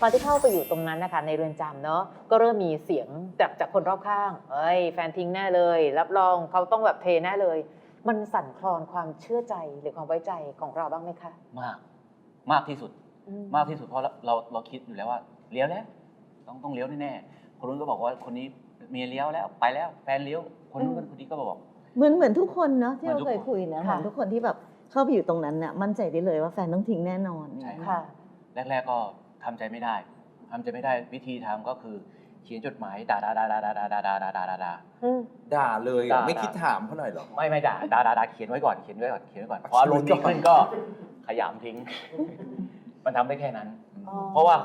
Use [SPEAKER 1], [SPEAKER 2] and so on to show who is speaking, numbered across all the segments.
[SPEAKER 1] ตอนที่เข้าไปอยู่ตรงนั้นนะคะในเรือนจำเนาะก็เริ่มมีเสียงจากจากคนรอบข้าง เอ้ย แฟนทิ้งแน่เลย รับรองเขาต้องแบบเทแน่เลย มันสั่นคลอนความเชื่อใจหรือความไว้ใจของเราบ้างไหมคะ
[SPEAKER 2] มาก มากที่สุด
[SPEAKER 1] อื
[SPEAKER 2] มากที่สุดเพราะเราเราเราคิดอยู่แล้วว่าเลี้ยวแล้ว ต้องต้องเลี้ยวแน่ๆคนนู้นก็บอกว่าคนนี้เมียเลี้ยวแล้วไปแล้วแฟนเลี้ยวคนนู้นคนนี้ก็บอก
[SPEAKER 3] เหมือนเหมือนทุกคนเนาะที่
[SPEAKER 2] เหมื
[SPEAKER 3] เรา
[SPEAKER 2] อนทุก
[SPEAKER 3] เคย
[SPEAKER 2] คน
[SPEAKER 3] คุยนะเห
[SPEAKER 1] ค่ะ
[SPEAKER 3] มือนทุกคนที่แบบเข้าไปอยู่ตรงนั้นน่ะมั่นใจได้เลยว่าแฟนต้องทิ้งแน่นอน
[SPEAKER 2] ใช่
[SPEAKER 1] ค่ะ
[SPEAKER 2] แรก ๆ ก็ ทำใจไม่ได้ทำใจไม่ได้วิธีทำก็คือ เขียนจดหมายด่าด่าด่าด่าด่าด่าด่าด่าด่าด่าด่า
[SPEAKER 1] อืม
[SPEAKER 4] ด่าเลยอะ
[SPEAKER 2] ด่า
[SPEAKER 4] ไม่คิดถามเขาหน่อยเหรอ
[SPEAKER 2] ไม่ไม่ด่าด่าด่าด่าเขียนไว้ก่อนเขียนไว้ก่อนเขียนไว้ก่อน
[SPEAKER 4] อะ
[SPEAKER 2] พออารมณ์
[SPEAKER 4] เขี
[SPEAKER 2] ดี
[SPEAKER 4] ยนไว้ก่อน
[SPEAKER 2] ขึ้นก็ขยำทิ้ง มันทำได้แค่นั้น
[SPEAKER 1] อ๋อ
[SPEAKER 2] เพราะว่า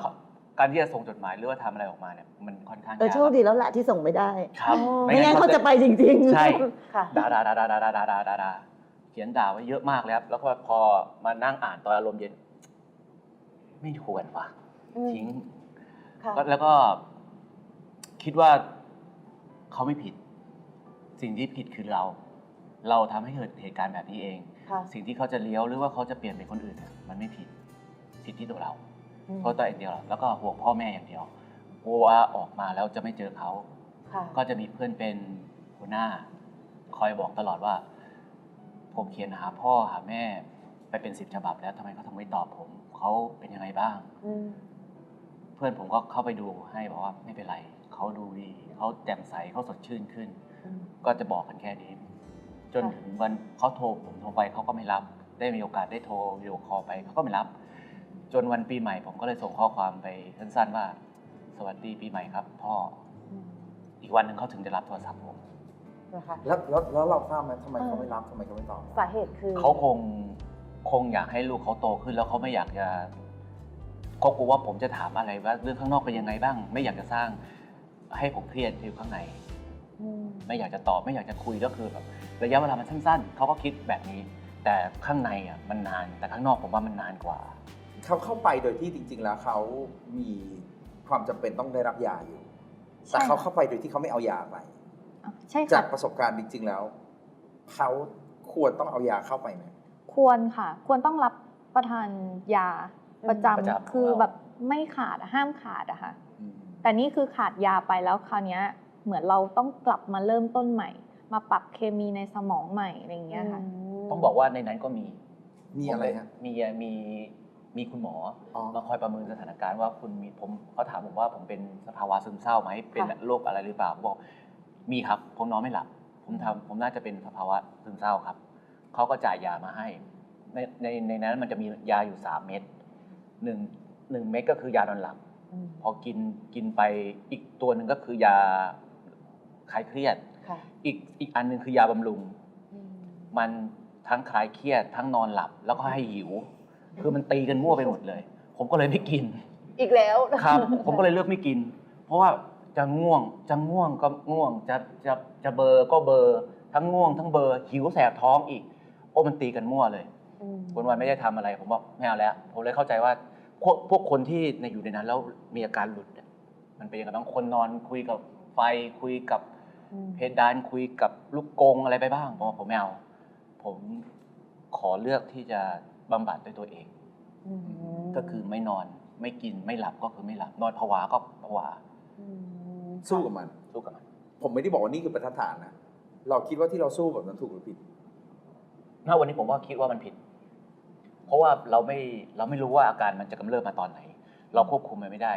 [SPEAKER 2] การที่จะส่งจดหมายหรือว่าทำอะไรออกมาเนี่ยมันค่อนข้าง
[SPEAKER 3] เออยา
[SPEAKER 2] ก
[SPEAKER 3] โชคดีแล้วแหละที่ส่งไม่ได้
[SPEAKER 2] ครับ
[SPEAKER 1] อ๋อ
[SPEAKER 3] ไม่งั้นเขาจะไปจริงๆ
[SPEAKER 2] ใช่
[SPEAKER 1] ค่ะ
[SPEAKER 2] ด่าด่าด่าด่าด่าด่าด่าด่าด่าด่าเขียนด่าไว้เยอะมากแล้วครับแล้วก็พอมานั่งอ่านตอนอารมณ์เย็น ไม่ควรว่ะ
[SPEAKER 1] อืม
[SPEAKER 2] ทิ้ง
[SPEAKER 1] ค่ะ
[SPEAKER 2] ก็แล้วก็ คิดว่าเขาไม่ผิด สิ่งที่ผิดคือเรา เราทำให้เกิดเหตุการณ์แบบนี้เอง
[SPEAKER 1] ค่ะ
[SPEAKER 2] สิ่งที่เขาจะเลี้ยวหรือว่าเขาจะเปลี่ยนเป็นคนอื่นเนี่ยมันไม่ผิดผิดที่ตัวเรา
[SPEAKER 1] อืม
[SPEAKER 2] เพราะตัวเองเดียวแล้วก็ห่วงพ่อแม่อย่างเดียวกลัวว่าออกมาแล้วจะไม่เจอเขา
[SPEAKER 1] ค่ะ
[SPEAKER 2] ก็จะมีเพื่อนเป็นหัวหน้า คอยบอกตลอดว่า ผมเขียนหาพ่อหาแม่ ไปเป็นสิบฉบับแล้วทำไมเขาถึงไม่ตอบผม เขาเป็นยังไงบ้าง
[SPEAKER 1] อืม
[SPEAKER 2] เพื่อนผมก็เข้าไปดูให้บอกว่าไม่เป็นไรเขาดูดีเขาแจ่มใสเขาสดชื่นขึ้น
[SPEAKER 1] อืม
[SPEAKER 2] ก็จะบอกกันแค่นี้ จน
[SPEAKER 1] ค่ะ
[SPEAKER 2] ถึงวันเขาโทรผมโทรไปเขาก็ไม่รับ ได้มีโอกาสได้โทรวิดีโอคอลไปเขาก็ไม่รับ จนวันปีใหม่ผมก็เลยส่งข้อความไปสั้นๆว่า สวัสดีปีใหม่ครับพ่อ
[SPEAKER 1] อืม
[SPEAKER 2] อีกวันหนึ่งเขาถึงจะรับโทรศัพท์ผม
[SPEAKER 1] นะคะ
[SPEAKER 4] แล้วแล้วแล้วเราทราบไหมทำไม
[SPEAKER 1] เออ
[SPEAKER 4] เขาไม่รับทำไมเขาไม่ตอบ
[SPEAKER 1] สาเหตุคือ
[SPEAKER 2] เขาคงคงอยากให้ลูกเขาโตขึ้นแล้วเขาไม่อยากจะ เขากลัวว่าผมจะถามอะไรว่าเรื่องข้างนอกเป็นยังไงบ้าง ไม่อยากจะสร้างให้ผมเครียดอยู่ข้างใน
[SPEAKER 1] อืม
[SPEAKER 2] ไม่อยากจะตอบไม่อยากจะคุยก็คือแบบระยะเวลามันสั้นๆ เขาก็คิดแบบนี้ แต่ข้างในอะมันนานแต่ข้างนอกผมว่ามันนานกว่า
[SPEAKER 4] เขาเข้าไปโดยที่จริง ๆ แล้วเขามีความจำเป็นต้องได้รับยาอยู่ แต่
[SPEAKER 5] ใช่
[SPEAKER 4] เขา
[SPEAKER 5] ค่ะ
[SPEAKER 4] เข้าไปโดยที่เขาไม่เอายาไป
[SPEAKER 5] อะใช่
[SPEAKER 4] จา
[SPEAKER 5] ค่ะ
[SPEAKER 4] กประสบการณ์จริง ๆ แล้ว เขาควรต้องเอายาเข้าไปไหม
[SPEAKER 5] ควรค่ะ ควรต้องรับประทานยา ประจำ
[SPEAKER 2] ประจำ
[SPEAKER 5] คือ
[SPEAKER 2] ของเรา
[SPEAKER 5] แบบไม่ขาดอะห้ามขาดอะค่ะ
[SPEAKER 4] อืม
[SPEAKER 5] แต่นี่คือขาดยาไปแล้วคราวเนี้ยเหมือนเราต้องกลับมาเริ่มต้นใหม่ มาปรับเคมีในสมองใหม่อะไรอย่างเงี้ยค่ะ
[SPEAKER 2] ต้องบอกว่าในนั้นก็มี
[SPEAKER 4] มีอะไรฮะ
[SPEAKER 2] มีมีมีคุณหมอ
[SPEAKER 4] อ๋อ
[SPEAKER 2] มาคอยประเมินสถานการณ์ว่าคุณมีผมเขาถามผมว่าผมเป็นสภาวะซึมเศร้าไหมเป็น
[SPEAKER 1] ค่ะ
[SPEAKER 2] โรคอะไรหรือเปล่าผมบอกมีครับ ผมนอนไม่หลับ ผมทำผมน่าจะเป็นสภาวะซึมเศร้าครับเขาก็จ่ายยามาให้ ในในในนั้นมันจะมียาอยู่สามเม็ด หนึ่งหนึ่งเม็ดก็คือยานอนหลับ
[SPEAKER 1] อืม
[SPEAKER 2] พอกินกินไปอีกตัวหนึ่งก็คือยาคลายเครียด
[SPEAKER 1] ค่ะ
[SPEAKER 2] อีกอีกอันหนึ่งคือยาบำรุง
[SPEAKER 1] อืม
[SPEAKER 2] มันทั้งคลายเครียด ทั้งนอนหลับแล้วก็ให้หิว คือมันตีกันมั่วไปหมดเลย ผมก็เลยไม่กิน
[SPEAKER 1] อีกแล้วนะะ
[SPEAKER 2] ครับ ผมก็เลยเลือกไม่กิน เพราะว่าจะง่วงจะง่วงก็ง่วงจะจะจะเบลอร์ก็เบลอร์ทั้งง่วง ทั้งเบลอร์หิวแสบท้องอีก โอ้มันตีกันมั่วเลย
[SPEAKER 1] อืม
[SPEAKER 2] วันวันๆไม่ได้ทำอะไร ผมบอกไม่เอาแล้ว ผมเลยเข้าใจว่า พวกพวกคนที่ในอยู่ในนั้นแล้วมีอาการหลุดเนี่ยมันเป็นยังไงบางคนนอนคุยกับไฟคุยกับ
[SPEAKER 1] อืม
[SPEAKER 2] เพดานคุยกับลูกกงอะไรไปบ้างผมบอกผมไม่เอาผมขอเลือกที่จะบำบัดด้วยตัวเอง
[SPEAKER 1] อืม
[SPEAKER 2] ก็คือไม่นอนไม่กินไม่หลับก็คือไม่หลับนอนผวาก็ผวา
[SPEAKER 1] ม
[SPEAKER 4] สู้กับมัน
[SPEAKER 2] สู้กับมัน
[SPEAKER 4] ผมไม่ได้บอกว่านี่คือบรรทัดฐานนะเราคิดว่าที่เราสู้แบบนั้นถูกหรือผิด
[SPEAKER 2] ณวันนี้ผมว่าคิดว่ามันผิด เพราะว่าเราไม่เราไม่รู้ว่าอาการมันจะกำเริบมาตอนไหน เราควบคุมมันไม่ได้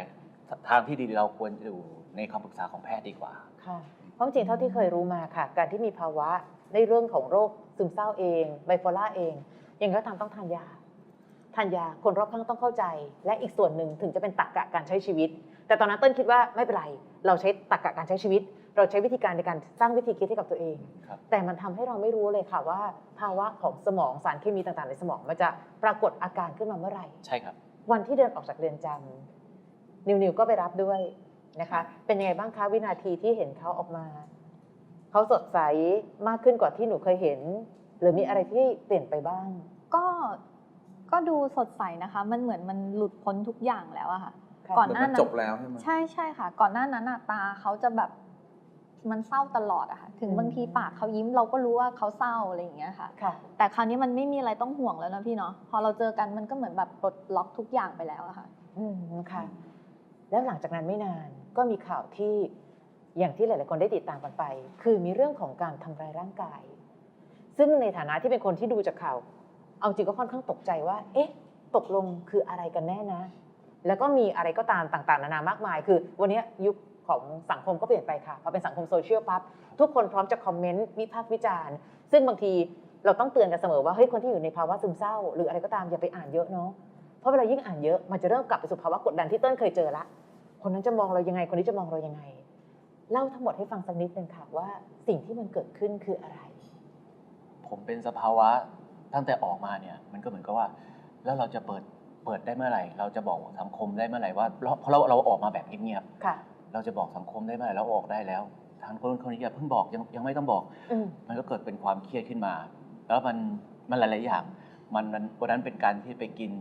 [SPEAKER 2] ทางที่ดีเราควรจะอยู่ในคำปรึกษาของแพทย์ดีกว่า
[SPEAKER 1] ค่ะเพราะจริงเท่าที่เคยรู้มาค่ะ การที่มีภาวะในเรื่องของโรคซึมเศร้าเองไบโพล่าเองยังไงก็ตามต้องทานยาทานยาคนรอบข้างต้องเข้าใจ และอีกส่วนหนึ่งถึงจะเป็นตรรกะการใช้ชีวิต แต่ตอนนั้นเต้นคิดว่าไม่เป็นไร เราใช้ตรรกะการใช้ชีวิต เราใช้วิธีการในการสร้างวิธีคิดให้กับตัวเอง
[SPEAKER 2] ครับ
[SPEAKER 1] แต่มันทำให้เราไม่รู้เลยค่ะว่า ภาวะของสมองสารเคมีต่างๆ ในสมองมันจะปรากฏอาการขึ้นมาเมื่อไหร่
[SPEAKER 2] ใช่ครับ
[SPEAKER 1] วันที่เดินออกจากเรือนจำนิวนิวก็ไปรับด้วยนะคะ เป็นยังไงบ้างคะวินาทีที่เห็นเขาออกมา เขาสดใสมากขึ้นกว่าที่หนูเคยเห็น หรือมีอะไรที่เปลี่ยนไปบ้าง
[SPEAKER 5] ก็ก็ดูสดใสนะคะ มันเหมือนมันหลุดพ้นทุกอย่างแล้วอะค่ะ
[SPEAKER 1] ค่ะ
[SPEAKER 5] ก่อน
[SPEAKER 4] เหมื
[SPEAKER 5] ห
[SPEAKER 4] อน
[SPEAKER 5] น้า
[SPEAKER 4] มัน
[SPEAKER 5] นั้
[SPEAKER 4] จ
[SPEAKER 5] น
[SPEAKER 4] บแล้วใช่ไหม
[SPEAKER 5] ใช่ใช่ค่ะ ก่อนหน้านั้นอะตาเขาจะแบบ มันเศร้าตลอดอะค่ะ ถึง
[SPEAKER 1] อืม
[SPEAKER 5] บางทีปากเขายิ้มเราก็รู้ว่าเขาเศร้าอะไรอย่างเงี้ยค่ะ
[SPEAKER 1] ค่ะ
[SPEAKER 5] แต่คราวนี้มันไม่มีอะไรต้องห่วงแล้วนะพี่เนาะ พอเราเจอกันมันก็เหมือนแบบปลดล็อกทุกอย่างไปแล้วอะค่ะ
[SPEAKER 1] อืมค่ะ แล้วหลังจากนั้นไม่นานก็มีข่าวที่อย่างที่หลาย ๆ คนได้ติดตามกันไป คือมีเรื่องของการทำร้ายร่างกาย ซึ่งในฐานะที่เป็นคนที่ดูจากข่าว เอาจริงก็ค่อนข้างตกใจว่า เอ๊ะ ตกลงคืออะไรกันแน่นะ แล้วก็มีอะไรก็ตามต่าง ๆ นานามากมาย คือ วันนี้ยุค ของสังคมก็เปลี่ยนไปค่ะพอเป็นสังคมโซเชียลปั๊บทุกคนพร้อมจะคอมเมนต์วิพากษ์วิจารณ์ ซึ่งบางทีเราต้องเตือนกันเสมอว่าเฮ้ยคนที่อยู่ในภาวะซึมเศร้า หรืออะไรก็ตามอย่าไปอ่านเยอะเนาะเพราะเวลายิ่งอ่านเยอะมันจะเริ่มกลับไปสู่ภาวะกดดันที่เต้นเคยเจอละ คนนั้นจะมองเรายังไงคนนี้จะมองเรายังไงเล่าทั้งหมดให้ฟังสักนิดนึงค่ะว่าสิ่งที่มันเกิดขึ้นคืออะไร
[SPEAKER 2] ผมเป็นสภาวะตั้งแต่ออกมาเนี่ยมันก็เหมือนกับว่า แล้วเราจะเปิดเปิดได้เมื่อไหร่ เราจะบอกสังคมได้เมื่อไหร่ว่าเราเพราะเราเราออกมาแบบเงียบ
[SPEAKER 1] ค่ะ
[SPEAKER 2] ๆ เราจะบอกสังคมได้เมื่อไหร่เราออกได้แล้วทางคนคนนี้อย่าเพิ่งบอกยังยังไม่ต้องบอก
[SPEAKER 1] อืม
[SPEAKER 2] มันก็เกิดเป็นความเครียดขึ้นมา แล้วมันมันหลาย ๆ อย่าง มันมันวันนั้นเป็นการที่ไปกิน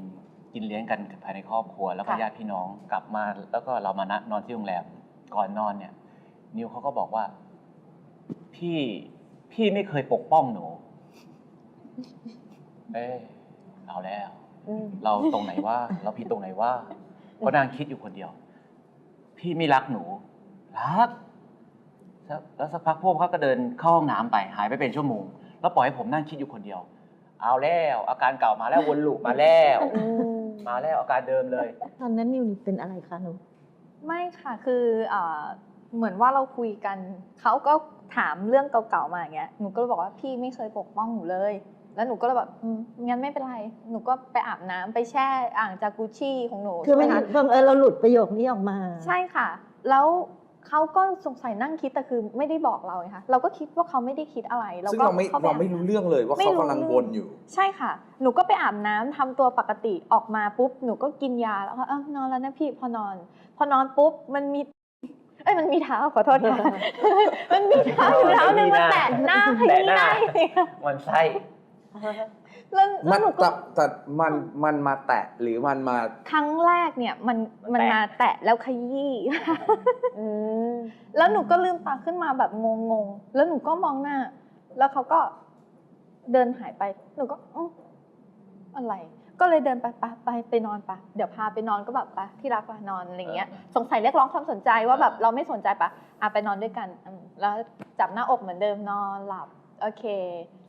[SPEAKER 2] กินเลี้ยงกันภายในครอบครัว แล้วก็
[SPEAKER 1] ค่ะ
[SPEAKER 2] ญาติพี่น้องกลับมา แล้วก็เรามานะนอนที่โรงแรมก่อนนอนเนี่ย นิวเขาก็บอกว่า พี่พี่ไม่เคยปกป้องหนู เอ้ยเอาแล้ว
[SPEAKER 1] อืม
[SPEAKER 2] เราตรงไหนว่า เราผิดตรงไหนว่าก็นางคิดอยู่คนเดียว พี่ไม่รักหนู รักแล้วแล้วสักพักพวกเขาก็เดินเข้าห้องน้ำไปหายไปเป็นชั่วโมง แล้วปล่อยให้ผมนั่งคิดอยู่คนเดียว เอาแล้วอาการเก่ามาแล้ววนลูปมาแล้ว
[SPEAKER 1] อืม
[SPEAKER 2] มาแล้วอาการเดิมเลย
[SPEAKER 3] ตอนนั้นนิวนี่เป็นอะไรคะหนู
[SPEAKER 5] ไม่ค่ะคือเอ่อเหมือนว่าเราคุยกัน เขาก็ถามเรื่องเก่าๆมาอย่างเงี้ยหนูก็เลยบอกว่าพี่ไม่เคยปกป้องหนูเลย แล้วหนูก็เลยแบบอืมงั้นไม่เป็นไร หนูก็ไปอาบน้ำไปแช่อ่างจากกุชชี่ของหนู
[SPEAKER 3] คือมัน
[SPEAKER 5] ใช่ไหมะ
[SPEAKER 3] บังเอิญเราหลุดประโยคนี้ออกมา
[SPEAKER 5] ใช่ค่ะ แล้วเขาก็สงสัยนั่งคิดแต่คือไม่ได้บอกเราไงคะเราก็คิดว่าเขาไม่ได้คิดอะไร
[SPEAKER 4] ซึ่ง
[SPEAKER 5] ก็
[SPEAKER 4] เราไม่
[SPEAKER 5] ข้ป
[SPEAKER 4] เราไม่รู้เรื่องเลยว่า
[SPEAKER 5] ไม่
[SPEAKER 4] เขา
[SPEAKER 5] รู้
[SPEAKER 4] กำลัง
[SPEAKER 5] เรื่อง
[SPEAKER 4] วนอยู่
[SPEAKER 5] ใช่ค่ะ หนูก็ไปอาบน้ำทำตัวปกติออกมาปุ๊บ หนูก็กินยาแล้วก็เอ้านอนแล้วนะพี่พอนอน พอนอนปุ๊บมันมี เอ้ยมันมีเท้าขอโทษค่ะ มันมีเท้าอยู่เท้าหนึ่งมาแตะหน้าข
[SPEAKER 2] แตะ
[SPEAKER 5] ยี้
[SPEAKER 2] หน้า
[SPEAKER 5] ได้
[SPEAKER 2] มันไส้
[SPEAKER 5] แล้วแล้
[SPEAKER 4] มั
[SPEAKER 5] วนหนูก็
[SPEAKER 4] แต่แต่มันมันมาแตะหรือมันมา
[SPEAKER 5] ครั้งแรกเนี่ยมันมัน
[SPEAKER 2] แตะ
[SPEAKER 5] มาแตะแล้วขยี้
[SPEAKER 1] อืม
[SPEAKER 5] แล้วหนูก็ลืมตาขึ้นมาแบบงงๆ แล้วหนูก็มองหน้า แล้วเขาก็เดินหายไป หนูก็อื้ออะไร ก็เลยเดินไปไปไปไปนอนปะเดี๋ยวพาไปนอนก็แบบไปที่รักปะนอนอะไรเงี้ย สงสัยเรียกร้องความสนใจว่าแบบเราไม่สนใจปะอะไปนอนด้วยกันอืมแล้วจับหน้าอกเหมือนเดิมนอนหลับ โอเค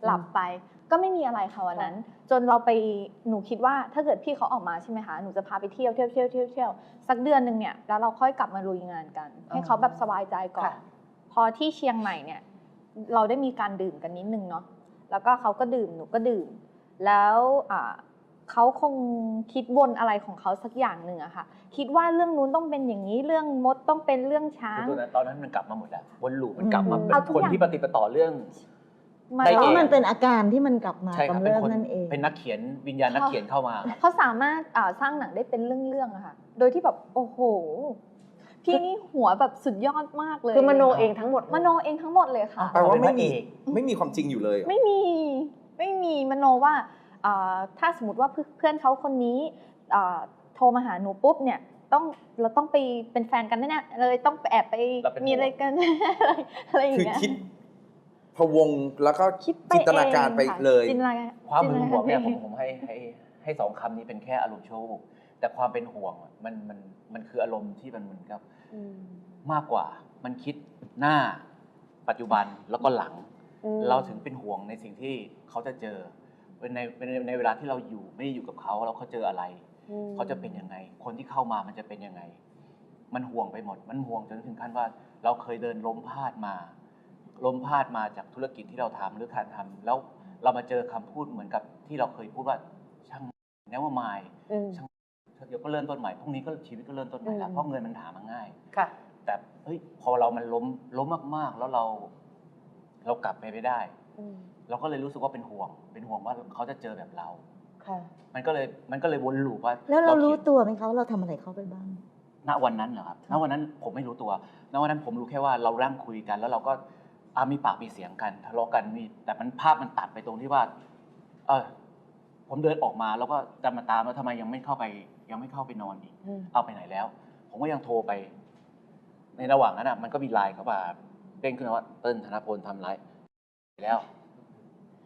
[SPEAKER 5] หลับไป ก็ไม่มีอะไรค่ะวันนั้น จนเราไปหนูคิดว่าถ้าเกิดพี่เขาออกมาใช่ไหมคะหนูจะพาไปเที่ยวเที่ยวเที่ยวเที่ยวเที่ยวสักเดือนหนึ่งเนี่ยแล้วเราค่อยกลับมาลุยงานกัน ให้เขาแบบสบายใจก่อน
[SPEAKER 1] ค่ะ
[SPEAKER 5] พอที่เชียงใหม่เนี่ยเราได้มีการดื่มกันนิดนึงเนาะแล้วก็เขาก็ดื่มหนูก็ดื่ม แล้วอ่าเขาคงคิดวนอะไรของเขาสักอย่างหนึ่งอะค่ะ คิดว่าเรื่องนู้นต้องเป็นอย่างนี้เรื่องมดต้องเป็นเรื่องช้า
[SPEAKER 2] คืองตัวนั้นตอนนั้นมันกลับมาหมดแล้ววนลูปมันกลับมา
[SPEAKER 3] อืม
[SPEAKER 2] เป็น
[SPEAKER 5] เอาทุก
[SPEAKER 2] คน
[SPEAKER 5] อย่าง
[SPEAKER 2] ที่ปฏิปต่อเรื่อง
[SPEAKER 5] มา
[SPEAKER 2] ได้
[SPEAKER 3] เพ
[SPEAKER 2] เอ
[SPEAKER 3] ราะ
[SPEAKER 2] ง
[SPEAKER 3] มันเป็นอาการที่มันกลับมา
[SPEAKER 2] ใช่ครับ
[SPEAKER 3] กำ
[SPEAKER 2] เป็น
[SPEAKER 3] เริบ
[SPEAKER 2] คน
[SPEAKER 3] นั่นเอง
[SPEAKER 2] เป็นนักเขียนวิญญาณนักเขียนเข้ามาครับ
[SPEAKER 5] เขาสามารถอ่าสร้างหนังได้เป็นเรื่องๆอะค่ะ โดยที่แบบโอ้โห พี่นี่หัวแบบสุดยอดมากเลย
[SPEAKER 1] คือมโนเองทั้งหมด
[SPEAKER 5] มโนเองทั้งหมดเลยค่ะ
[SPEAKER 4] แปลว่าไม่มี
[SPEAKER 2] เป็นพระเอก
[SPEAKER 4] ไม่มีความจริงอยู่เลยเหรอ
[SPEAKER 5] ไม่มีไม่มีมโนว่าอ่าถ้าสมมติว่าเพื่อนเพื่อนเขาคนนี้อ่าโทรมาหาหนูปุ๊บเนี่ยต้องเราต้องไปเป็นแฟนกันแน่ๆเลยต้องไปแอบไป
[SPEAKER 2] เราเป็น
[SPEAKER 5] มีอะไรกัน อะไรอย่าง
[SPEAKER 4] คือ
[SPEAKER 5] เงี้ย
[SPEAKER 4] คิด พะวงแล้วก็
[SPEAKER 5] คิดไป
[SPEAKER 4] จินตนาการไป
[SPEAKER 5] องค่ะ
[SPEAKER 4] เลย
[SPEAKER 5] จินตนาการ
[SPEAKER 2] ความหึงหวงเนี่ย
[SPEAKER 5] จิ
[SPEAKER 2] ผม
[SPEAKER 5] ตาการ
[SPEAKER 2] ผมให้ให้ให้สองคำนี้เป็นแค่อารมณ์ชั่ววูบแต่ความเป็นห่วงอะมันมันมันคืออารมณ์ที่มันเหมือนกับ
[SPEAKER 1] อืม
[SPEAKER 2] มากกว่า มันคิดหน้า ปัจจุบันแล้วก็หลัง
[SPEAKER 1] อืม
[SPEAKER 2] เราถึงเป็นห่วงในสิ่งที่เขาจะเจอในในในเวลาที่เราอยู่ไม่ได้อยู่กับเขาแล้วเขาเจออะไร
[SPEAKER 1] อืม
[SPEAKER 2] เขาจะเป็นยังไง คนที่เข้ามามันจะเป็นยังไง มันห่วงไปหมด มันห่วงจนถึงขั้นว่า เราเคยเดินล้มพลาดมา ล้มพลาดมาจากธุรกิจที่เราทำหรือการทำแล้วเรามาเจอคำพูดเหมือนกับที่เราเคยพูดว่าช่างแนวมาย
[SPEAKER 1] อืม
[SPEAKER 2] เดี๋ยวก็เริ่มต้นใหม่พรุ่งนี้ก็ชีวิตก็เริ่มต้นใหม่แล้ว
[SPEAKER 1] อืม
[SPEAKER 2] เพราะเงินมันหามาง่าย
[SPEAKER 1] ค่ะ
[SPEAKER 2] แต่เฮ้ยพอเรามันล้มล้มมากๆ แล้วเรา เรากลับไปไม่ได้
[SPEAKER 1] อืม
[SPEAKER 2] เราก็เลยรู้สึกว่าเป็นห่วง เป็นห่วงว่าเขาจะเจอแบบเรา
[SPEAKER 1] ค่ะ
[SPEAKER 2] มันก็เลยมันก็เลยวนลูปว่า
[SPEAKER 3] แล้วเรารู้
[SPEAKER 2] ขียน
[SPEAKER 3] ตัวไหมคะว่าเราทำอะไรเขาไปบ้าง
[SPEAKER 2] ณวันนั้นเหรอครับณวันนั้นผมไม่รู้ตัวณวันนั้นผมรู้แค่ว่าเราร่างคุยกัน แล้วเราก็ อามีปากมีเสียงกันทะเลาะกันมีแต่มันภาพมันตัดไปตรงที่ว่า เออผมเดินออกมาแล้วก็จะมาตามว่าทำไมยังไม่เข้าไป ยังไม่เข้าไปนอนอีก
[SPEAKER 1] อืม
[SPEAKER 2] เอาไปไหนแล้ว ผมก็ยังโทรไป ในระหว่างนั้นอะมันก็มีไลน์เข้ามาเด้งขึ้นมาว่าเติ้ลธนพลทำไรายแล้ว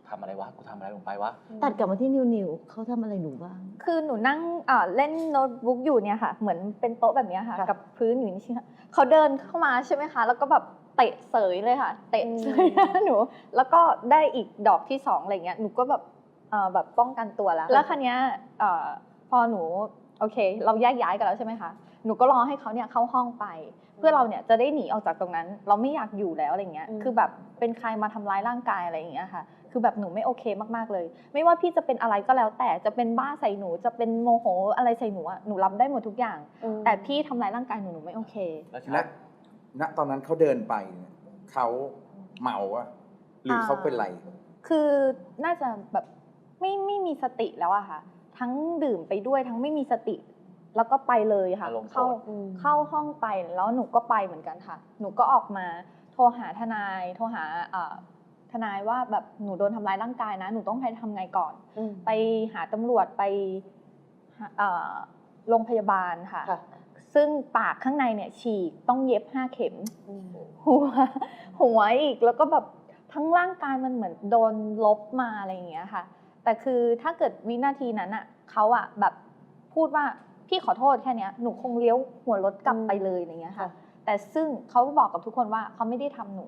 [SPEAKER 2] ททำอะไรวะกูทำอะไรลงไปวะ
[SPEAKER 3] ตัดกลับมาที่นิวนิวเขาทำอะไรหนูบ้าง
[SPEAKER 5] คือหนูนั่งอ่าเล่นโน้ตบุ๊กอยู่เนี่ยค่ะ เหมือนเป็นโต๊ะแบบเนี้ยค่ะ
[SPEAKER 1] ค่ะ
[SPEAKER 5] กับพื้นอยู่นี่ใช่ไหมเขาเดินเข้ามาใช่ไหมคะ แล้วก็แบบ เตะเสยเลยค่ะ เตะเสยหน้าหนู แล้วก็ได้อีกดอกที่สองอะไรเงี้ยหนูก็แบบเอ่อแบบป้องกันตัวแล้ว แล้วคันนี้ยเอ่อพอหนูโอเค เราแยกย้ายกันแล้วใช่ไหมคะหนูก็รอให้เขาเนี่ยเข้าห้องไป เพื่อเราเนี่ยจะได้หนีออกจากตรงนั้น เราไม่อยากอยู่แล้วอะไรเงี้ย
[SPEAKER 1] อืม
[SPEAKER 5] คือแบบเป็นใครมาทำร้ายร่างกายอะไรอย่างเงี้ยค่ะ คือแบบหนูไม่โอเคมากๆเลย ไม่ว่าพี่จะเป็นอะไรก็แล้ว แต่จะเป็นบ้าใส่หนูจะเป็นโมโหอะไรใส่หนูอะหนูรับได้หมดทุกอย่าง
[SPEAKER 1] อืม
[SPEAKER 5] แต่พี่ทำร้ายร่างกายหนูหนูไม่โอเค
[SPEAKER 2] แล้ว
[SPEAKER 4] และ
[SPEAKER 2] ชัด
[SPEAKER 4] ณตอนนั้นเขาเดินไปเนี่ยเขาเมาอะหรือเขาเป็นไร
[SPEAKER 5] คือน่าจะแบบไม่ไม่มีสติแล้วอะค่ะ ทั้งดื่มไปด้วยทั้งไม่มีสติ แล้วก็ไปเลยค่ะ
[SPEAKER 2] อารมณ์โกร
[SPEAKER 5] เข้า
[SPEAKER 2] ธ
[SPEAKER 1] อืม
[SPEAKER 5] เข้าห้องไปแล้วหนูก็ไปเหมือนกันค่ะ หนูก็ออกมาโทรหาทนาย โทรหาเอ่อทนายว่าแบบหนูโดนทำร้ายร่างกายนะ หนูต้องไปทำไงก่อน
[SPEAKER 1] อืม
[SPEAKER 5] ไปหาตำรวจไปหาเอ่อโรงพยาบาลค่ะ
[SPEAKER 1] ค่ะ
[SPEAKER 5] ซึ่งปากข้างในเนี่ยฉีกต้องเย็บห้าเข็ม
[SPEAKER 1] อืม
[SPEAKER 5] หัวหัวอีกแล้วก็แบบทั้งร่างกายมันเหมือนโดนลบมาอะไรอย่างเงี้ยค่ะ แต่คือถ้าเกิดวินาทีนั้นอะเขาอะแบบพูดว่าพี่ขอโทษแค่เนี้ยหนูคงเลี้ยวหัวรถกลับไปเลยอะไรเงี้ยค่ะ
[SPEAKER 1] ค่ะ
[SPEAKER 5] แต่ซึ่งเขาบอกกับทุกคนว่าเขาไม่ได้ทำหนู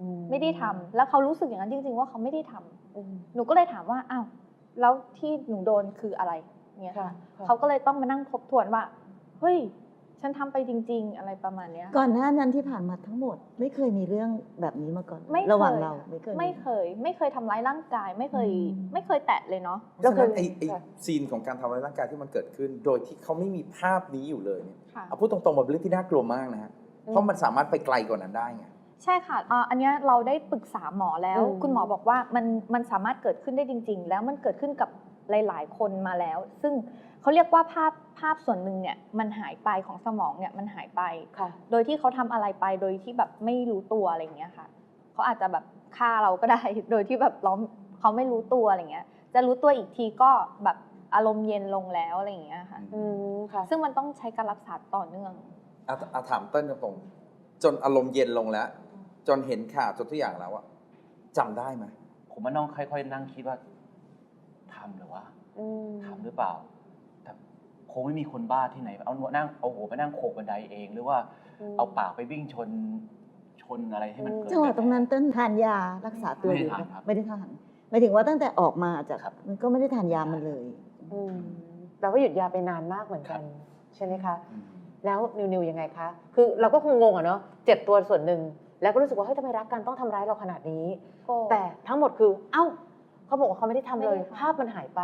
[SPEAKER 1] อื
[SPEAKER 5] ไม่ได้ทำแล้วเขารู้สึกอย่างนั้นจริง ๆ ว่าเขาไม่ได้ทำ
[SPEAKER 1] อืม
[SPEAKER 5] หนูก็เลยถามว่าอ้าวแล้วที่หนูโดนคืออะไรเนี่ย
[SPEAKER 1] ค่ะ
[SPEAKER 5] ค่ะ
[SPEAKER 1] ค่ะ
[SPEAKER 5] เขาก็เลยต้องมานั่งทบทวนว่าเฮ้ย ฉันทำไปจริง ๆ อะไรประมาณเนี้ยค่ะ
[SPEAKER 3] ก่อนหน้านั้นที่ผ่านมาทั้งหมด ไม่เคยมีเรื่องแบบนี้มาก่อน
[SPEAKER 5] ไม่เคย
[SPEAKER 3] ระหว่างเรา
[SPEAKER 5] ค่ะ
[SPEAKER 3] ไม่เคย
[SPEAKER 5] ไม่เคย ไม่เคยทำร้ายร่างกาย ไม่เคย
[SPEAKER 3] อืม
[SPEAKER 5] ไม่เคยแตะเลยเนาะ
[SPEAKER 4] เพราะฉะนั้นไอ้
[SPEAKER 1] แล้วคือ
[SPEAKER 4] ไอ้
[SPEAKER 1] ค่ะ
[SPEAKER 4] ซีนของการทำร้ายร่างกายที่มันเกิดขึ้น โดยที่เขาไม่มีภาพนี้อยู่เลยเนี่ย
[SPEAKER 5] ค่ะ
[SPEAKER 4] เอาพูดตรงๆมันเป็นเรื่องที่น่ากลัวมากนะฮะเพราะมันสามารถไปไกลกว่านั้นได้ไง
[SPEAKER 5] ใช่ค่ะอ่าอันเนี้ยเราได้ปรึกษาหมอแล้ว
[SPEAKER 1] อืม
[SPEAKER 5] คุณหมอบอกว่ามันมันสามารถเกิดขึ้นได้จริง ๆ แล้วมันเกิดขึ้นกับหลาย ๆ คนมาแล้ว ซึ่งเขาเรียกว่าภาพ ภาพส่วนหนึ่งเนี่ยมันหายไปของสมองเนี่ยมันหายไป
[SPEAKER 1] ค่ะ
[SPEAKER 5] โดยที่เขาทำอะไรไปโดยที่แบบไม่รู้ตัวอะไรอย่างเงี้ยค่ะ เขาอาจจะแบบฆ่าเราก็ได้ โดยที่แบบเราเขาไม่รู้ตัวอะไรเงี้ย จะรู้ตัวอีกทีก็แบบอารมณ์เย็นลงแล้วอะไรอย่างเงี้ยค่ะ
[SPEAKER 1] อืมค่ะ
[SPEAKER 5] ซึ่งมันต้องใช้การรักษาต่อเนื่อง
[SPEAKER 4] อาอาถามเต้นตรงๆจนอารมณ์เย็นลงแล้ว จนเห็นข่าวจนทุกอย่างแล้วอะจำได้ไหม
[SPEAKER 2] ผมว่าน้องค่อยๆนั่งคิดว่าทำหรือวะ
[SPEAKER 1] อืม
[SPEAKER 2] ทำหรือเปล่าแต่ คงไม่มีคนบ้าที่ไหน เอาหัวนั่งเอาหัวไปนั่งโขกบันไดเอง หรือว่า
[SPEAKER 1] ม
[SPEAKER 2] เอาปากไปวิ่งชนชนอะไรให้มันเกิด
[SPEAKER 3] จังหวะตรงนั้น
[SPEAKER 2] แผล
[SPEAKER 3] เต้นทานยารักษาตัวอยู่
[SPEAKER 2] ไม่ได้
[SPEAKER 3] นะ
[SPEAKER 2] ทานครับ
[SPEAKER 3] ไม่ได้ทานหมายถึงว่าตั้งแต่ออกมาจาก
[SPEAKER 2] ครับ
[SPEAKER 3] มันก็ไม่ได้ทานยามันเลย
[SPEAKER 1] อืมแปลว่าหยุดยาไปนานมากเหมือนกัน
[SPEAKER 2] ครับ
[SPEAKER 1] ใช่ไหมคะ
[SPEAKER 4] อืม
[SPEAKER 1] แล้วนิวนิวยังไงคะ คือเราก็คงงงอะเนาะเจ็บตัวส่วนหนึ่ง แล้วก็รู้สึกว่าเฮ้ยทำไมรักกันต้องทำร้ายเราขนาดนี้ แต่ทั้งหมดคือ เอ้าเขาบอกว่าเขาไม่ได้ทำเลย
[SPEAKER 5] ไม่ได้ทำ
[SPEAKER 1] ภาพมันหายไป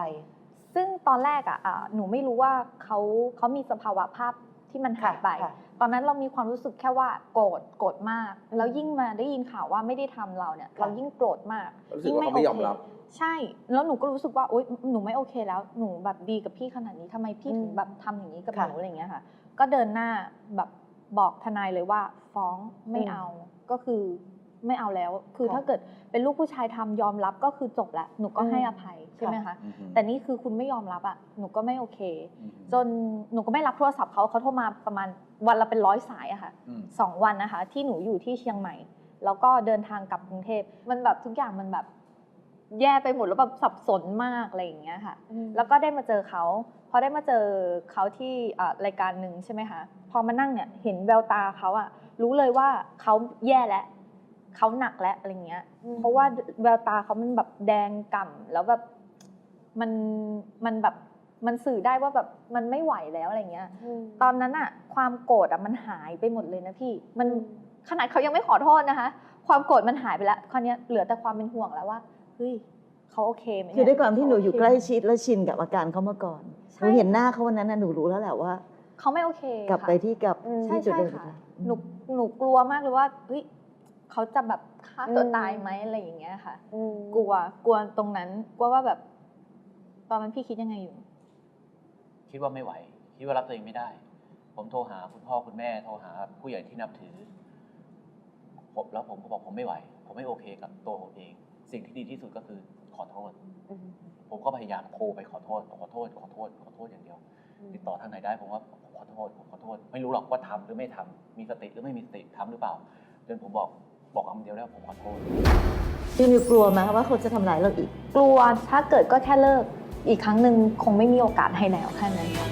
[SPEAKER 5] ซึ่งตอนแรกอะอ่าหนูไม่รู้ว่าเขาเขามีสภาวะภาพที่มันหายไป
[SPEAKER 1] ค่ะ
[SPEAKER 5] ตอนนั้นเรามีความรู้สึกแค่ว่าโกรธโกรธมาก
[SPEAKER 1] อืม
[SPEAKER 5] แล้วยิ่งมาได้ยินข่าวว่าไม่ได้ทำเราเนี่ย
[SPEAKER 1] ค่ะ
[SPEAKER 5] เรายิ่งโกรธมาก
[SPEAKER 4] รู้สึกว่าเขาไม่ยอมรับ
[SPEAKER 5] ใช่ แล้วหนูก็รู้สึกว่าโอ๊ยหนูไม่โอเคแล้ว หนูแบบดีกับพี่ขนาดนี้ทำไมพี่ถึงแบบทำอย่างนี้กับห
[SPEAKER 1] ค่ะ
[SPEAKER 5] นูอะไรอย่างเงี้ยค่ะ ก็เดินหน้าแบบบอกทนายเลยว่าฟ้องไม่
[SPEAKER 1] อืม
[SPEAKER 5] เอา ก็คือ ไม่เอาแล้ว คือ
[SPEAKER 1] ค่ะ
[SPEAKER 5] ถ้าเกิดเป็นลูกผู้ชายทำยอมรับก็คือจบละหนูก็
[SPEAKER 1] อืม
[SPEAKER 5] ให้อภัยใช่ไหม
[SPEAKER 1] ค่ะ
[SPEAKER 5] คะ
[SPEAKER 4] อือฮึ
[SPEAKER 5] แต่นี่คือคุณไม่ยอมรับอะหนูก็ไม่โอเค
[SPEAKER 4] อือฮึ
[SPEAKER 5] จนหนูก็ไม่รับโทรศัพท์เขาเขาโทรมาประมาณวันละเป็นร้อยสายอะค่ะ
[SPEAKER 4] อืม
[SPEAKER 5] สองวันนะคะ ที่หนูอยู่ที่เชียงใหม่ แล้วก็เดินทางกลับกรุงเทพมันแบบทุกอย่างมันแบบแย่ไปหมดแล้วแบบสับสนมากอะไรอย่างเงี้ยค่ะ แล้วก็ได้มาเจอเขาพอได้มาเจอเขาที่อ่ารายการหนึ่งใช่ไหมคะ พอมานั่งเนี่ยเห็นแววตาเขาอะรู้เลยว่าเขาแย่แล้ว เขาหนักแล้วอะไรเงี้ย
[SPEAKER 1] อืม
[SPEAKER 5] เพราะว่าแววตาเขามันแบบแดงก่ำแล้วแบบมันมันแบบมันสื่อได้ว่าแบบมันไม่ไหวแล้วอะไรเงี้ย ตอนนั้นอะความโกรธอะมันหายไปหมดเลยนะพี่ มันขนาดเขายังไม่ขอโทษนะคะ ความโกรธมันหายไปแล้วคราวเนี้ยเหลือแต่ความเป็นห่วงแล้วว่าเฮ้ยเขาโอเคไหมเนี่
[SPEAKER 3] คือด้วยความที่หนูอยู่
[SPEAKER 5] เขโเค
[SPEAKER 3] ใกล้ชิดและชินกับอาการเขามาก่อน
[SPEAKER 5] ใช่
[SPEAKER 3] หนูเห็นหน้าเขาวันนั้นนะหนูรู้แล้วแหละว่า
[SPEAKER 5] เขาไม่โอเค
[SPEAKER 3] กลับ
[SPEAKER 5] ค่ะ
[SPEAKER 3] ไปที่กับ
[SPEAKER 1] อืม
[SPEAKER 5] ใช่
[SPEAKER 3] ที่จุด
[SPEAKER 5] ใช่
[SPEAKER 3] เดิม
[SPEAKER 5] ค่ะ
[SPEAKER 3] อีกแล้ว
[SPEAKER 5] หนูหนูกลัวมากเลยว่าเฮ้ย เขาจะแบบฆ่าตัว
[SPEAKER 1] อืม
[SPEAKER 5] ตายไหมอะไรอย่างเงี้ยค่ะ
[SPEAKER 1] อืม
[SPEAKER 5] กลัวกลัวตรงนั้นกลัวว่าแบบ ตอนนั้นพี่คิดยังไงอยู่
[SPEAKER 2] คิดว่าไม่ไหว คิดว่ารับตัวเองไม่ได้ ผมโทรหาคุณพ่อคุณแม่โทรหาผู้ใหญ่ที่นับถือผมแล้วผมก็บอกผมไม่ไหว ผมไม่โอเคกับตัวผมเอง สิ่งที่ดีที่สุดก็คือขอโทษ
[SPEAKER 1] อืม
[SPEAKER 2] ผมก็พยายามโทรไปขอโทษ ขอโทษ ขอโทษ ขอโทษอย่างเดียว ติดต่อทางไหนได้ผมว่าผมขอโทษผมขอโทษ ไม่รู้หรอกว่าทำหรือไม่ทำมีสติหรือไม่มีสติทำหรือเปล่าจนผมบอก บอกคำเดียวแล้วผมขอโทษ
[SPEAKER 3] พี่มิวกลัวไหมว่าเขาจะทำร้ายเราอีก
[SPEAKER 5] กลัวถ้าเกิดก็แค่เลิก อีกครั้งหนึ่งคงไม่มีโอกาสให้แล้วแค่นั้นค่ะ